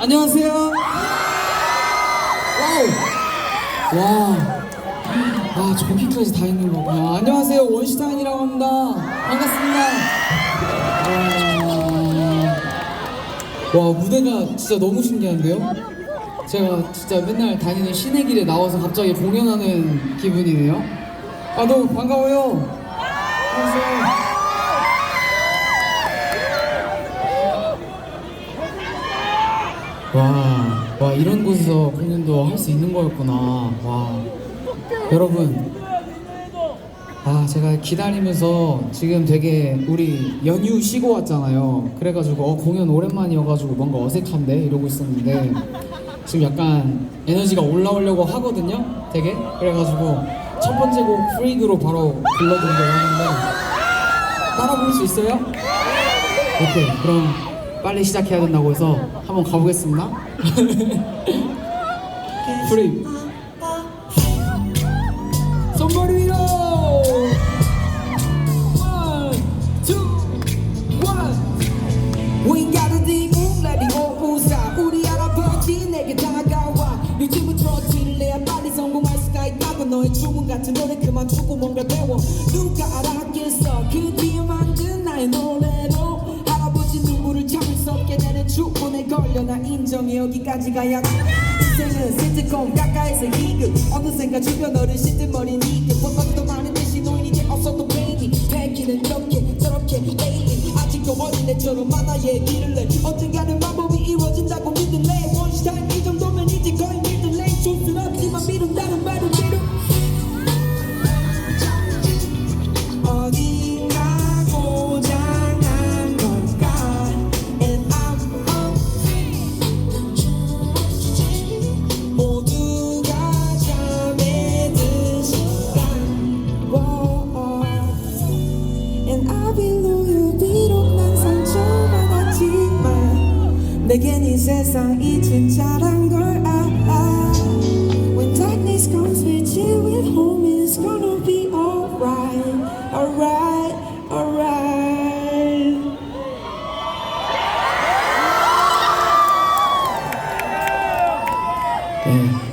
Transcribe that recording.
안녕하세요. 와우. 와. 아, 저기까지 다 있는 거구나. 안녕하세요. 원슈타인이라고 합니다. 반갑습니다. 와. 와, 무대가 진짜 너무 신기한데요? 제가 진짜 맨날 다니는 시내 길에 나와서 갑자기 공연하는 기분이네요. 아, 너무 반가워요. 와, 와 이런 곳에서 공연도 할 수 있는 거였구나. 와, 여러분, 아 제가 기다리면서 지금 되게 우리 연휴 쉬고 왔잖아요. 그래가지고 어, 공연 오랜만이어가지고 뭔가 어색한데 이러고 있었는데 지금 약간 에너지가 올라오려고 하거든요. 되게 그래가지고 첫 번째 곡 프리그로 바로 불러드리려고 하는데 따라 부를 수 있어요? 오케이 그럼 빨리 시작해야 된다고 해서 한번 가보겠습니다. 프리 손머리 위로 One, two, one. We ain't gotta dig in, let it all 우사 우리 알아봤지 내게 다가와. 요즘은 트로트를 내야 빨리 성공할 수가 있다고. 너의 주문 같은 노래 그만 주고 뭔가 배워. 누가 알았겠어 그 뒤에 여기까지 가야 인생은 시트콤 가까이서 희극. 어느샌가 주변 어르신들 머리 니게 번번도 많은 대신 노인이 되었어도 괜히 패기는 이렇게 저렇게 데일리 아직도 어린애처럼 만화 얘기를 해 언젠가는 마법이 이루어진다고 믿을래 내겐 이 세상이 진짜란 걸 알아 When darkness comes with you with home it's gonna be alright Alright, alright 네,